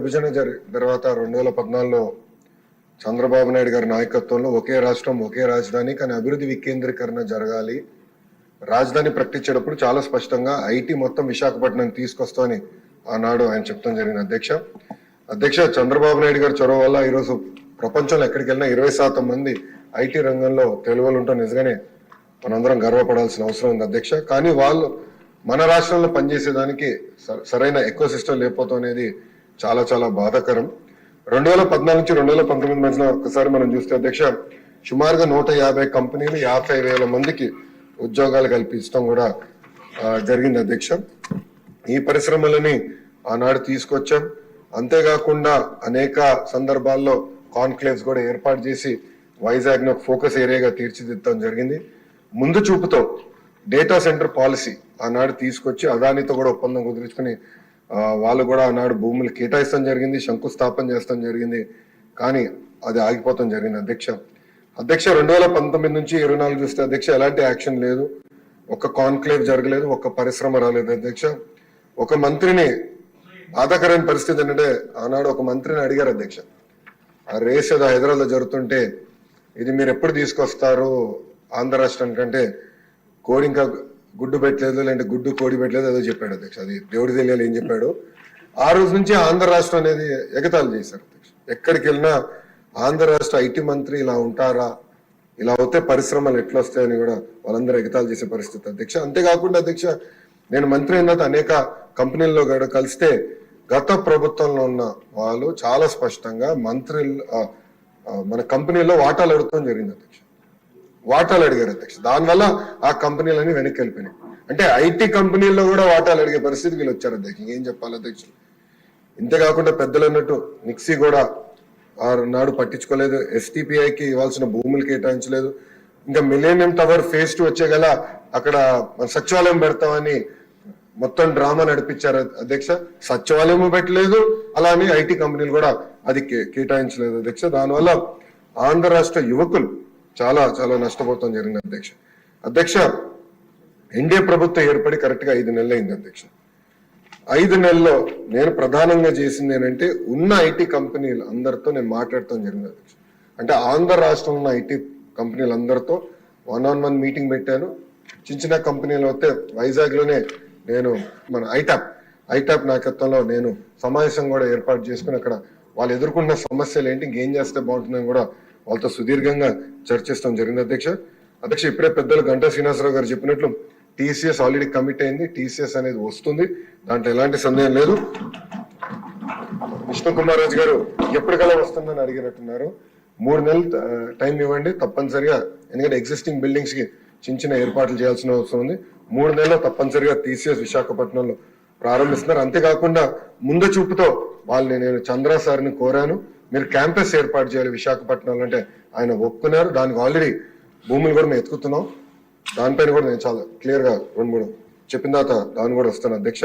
విభజన జరి తర్వాత రెండు వేల పద్నాలుగులో చంద్రబాబు నాయుడు గారి నాయకత్వంలో ఒకే రాష్ట్రం ఒకే రాజధాని కానీ అభివృద్ధి వికేంద్రీకరణ జరగాలి. రాజధాని ప్రకటించేటప్పుడు చాలా స్పష్టంగా ఐటీ మొత్తం విశాఖపట్నం తీసుకొస్తామని ఆనాడు ఆయన చెప్తాం జరిగింది. అధ్యక్ష అధ్యక్ష చంద్రబాబు నాయుడు గారి చొరవ వల్ల ఈరోజు ప్రపంచంలో ఎక్కడికి వెళ్ళినా ఇరవై శాతం మంది ఐటీ రంగంలో తెలుగులు ఉంటాం నిజంగానే మనందరం గర్వపడాల్సిన అవసరం ఉంది అధ్యక్ష. కానీ వాళ్ళు మన రాష్ట్రంలో పనిచేసేదానికి సరైన ఎక్కువ సిస్టమ్ లేకపోతాం అనేది చాలా చాలా బాధాకరం. రెండు వేల పద్నాలుగు నుంచి రెండు వేల పంతొమ్మిది మధ్యన ఒకసారి మనం చూస్తే అధ్యక్ష సుమారుగా నూట యాభై కంపెనీలు యాభై వేల మందికి ఉద్యోగాలు కల్పించడం కూడా జరిగింది అధ్యక్ష. ఈ పరిశ్రమలని ఆనాడు తీసుకొచ్చాం. అంతేకాకుండా అనేక సందర్భాల్లో కాన్క్లేవ్స్ కూడా ఏర్పాటు చేసి వైజాగ్ ఫోకస్ ఏరియాగా తీర్చిదిద్దడం జరిగింది. ముందు చూపుతో డేటా సెంటర్ పాలసీ ఆనాడు తీసుకొచ్చి అదానితో కూడా ఒప్పందం కుదుర్చుకుని వాళ్ళు కూడా ఆనాడు భూములు కేటాయిస్తాం జరిగింది శంకుస్థాపన చేస్తాం జరిగింది. కానీ అది ఆగిపోతాం జరిగింది అధ్యక్ష. అధ్యక్ష రెండు వేల పంతొమ్మిది నుంచి ఇరవై నాలుగు చూస్తే అధ్యక్ష ఎలాంటి యాక్షన్ లేదు. ఒక్క కాన్క్లేవ్ జరగలేదు ఒక్క పరిశ్రమ రాలేదు అధ్యక్ష. ఒక మంత్రిని బాధాకరమైన పరిస్థితి ఏంటంటే ఆనాడు ఒక మంత్రిని అడిగారు అధ్యక్ష. ఆ రేస్ ఏదో హైదరాబాద్లో జరుగుతుంటే ఇది మీరు ఎప్పుడు తీసుకొస్తారు ఆంధ్ర రాష్ట్రానికి అంటే కోడి ఇంకా గుడ్డు పెట్టలేదు లేదంటే గుడ్డు కోడి పెట్టలేదు ఏదో చెప్పాడు అధ్యక్ష. అది దేవుడి తెలియాలి ఏం చెప్పాడు. ఆ రోజు నుంచి ఆంధ్ర రాష్ట్రం అనేది ఎగతాళి చేశారు అధ్యక్ష. ఎక్కడికి వెళ్ళినా ఆంధ్ర రాష్ట్ర ఐటీ మంత్రి ఇలా ఉంటారా? ఇలా అవుతే పరిశ్రమలు ఎట్లా వస్తాయని కూడా వాళ్ళందరూ ఎగతాళి చేసే పరిస్థితి అధ్యక్ష. అంతేకాకుండా అధ్యక్ష నేను మంత్రి అయిన అనేక కంపెనీల్లో కూడా కలిస్తే గత ప్రభుత్వంలో ఉన్న వాళ్ళు చాలా స్పష్టంగా మంత్రి మన కంపెనీలో వాటాలు అడగడం జరిగింది అధ్యక్ష. వాటాలు అడిగారు అధ్యక్ష. దానివల్ల ఆ కంపెనీలన్నీ వెనక్కి వెళ్ళిపోయినాయి. అంటే ఐటీ కంపెనీల్లో కూడా వాటాలు అడిగే పరిస్థితి వీళ్ళు వచ్చారు అధ్యక్ష. ఏం చెప్పాలి అధ్యక్షులు ఇంతేకాకుండా పెద్దలు అన్నట్టు నిక్సీ కూడా ఆ నాడు పట్టించుకోలేదు. ఎస్టీపీఐకి ఇవ్వాల్సిన భూములు కేటాయించలేదు. ఇంకా మిలేనియం టవర్ ఫేజ్ టూ వచ్చే గల అక్కడ సచివాలయం పెడతామని మొత్తం డ్రామా నడిపించారు అధ్యక్ష. సచివాలయం పెట్టలేదు. అలానే ఐటీ కంపెనీలు కూడా అది కేటాయించలేదు అధ్యక్ష. దానివల్ల ఆంధ్ర రాష్ట్ర యువకులు చాలా చాలా నష్టపోతాం జరిగింది అధ్యక్ష. అధ్యక్ష ఎన్డీఏ ప్రభుత్వం ఏర్పడి కరెక్ట్గా ఐదు నెలలు అయింది అధ్యక్ష. ఐదు నెలల్లో నేను ప్రధానంగా చేసింది ఏంటంటే ఉన్న ఐటీ కంపెనీలు అందరితో నేను మాట్లాడటం జరిగింది అధ్యక్ష. అంటే ఆంధ్ర రాష్ట్రంలో ఉన్న ఐటీ కంపెనీలు అందరితో వన్ ఆన్ వన్ మీటింగ్ పెట్టాను. చిన్న చిన్న కంపెనీలు వస్తే వైజాగ్లోనే నేను మన ఐటాప్ ఐటాప్ నాయకత్వంలో నేను సమావేశం కూడా ఏర్పాటు చేసుకుని అక్కడ వాళ్ళు ఎదుర్కొన్న సమస్యలు ఏంటి ఇంకేం చేస్తే బాగుంటుందని కూడా వాళ్ళతో సుదీర్ఘంగా చర్చిస్తాం జరిగింది అధ్యక్ష. అధ్యక్ష ఇప్పుడే పెద్దలు గంటా శ్రీనివాసరావు గారు చెప్పినట్లు టీసీఎస్ ఆల్రెడీ కమిట్ అయింది టీసీఎస్ అనేది వస్తుంది. దాంట్లో ఎలాంటి సందేహం లేదు. విష్ణు కుమార్ రాజు గారు ఎప్పటికల్లా వస్తుందని అడిగినట్టున్నారు. మూడు నెలలు టైం ఇవ్వండి తప్పనిసరిగా ఎందుకంటే ఎగ్జిస్టింగ్ బిల్డింగ్స్కి చిన్న చిన్న ఏర్పాట్లు చేయాల్సిన అవసరం ఉంది. మూడు నెలలు తప్పనిసరిగా టీసీఎస్ విశాఖపట్నంలో ప్రారంభిస్తున్నారు. అంతేకాకుండా ముందు చూపుతో వాళ్ళని నేను చంద్ర సార్ని కోరాను. మీరు క్యాంపస్ ఏర్పాటు చేయాలి విశాఖపట్నంలో అంటే ఆయన ఒప్పుకున్నారు. దానికి ఆల్రెడీ భూములు కూడా మేము ఎత్తుకుతున్నాం. దానిపైన కూడా నేను చాలా క్లియర్గా రెండు మూడు చెప్పిన తర్వాత దాన్ని కూడా వస్తాను. అధ్యక్ష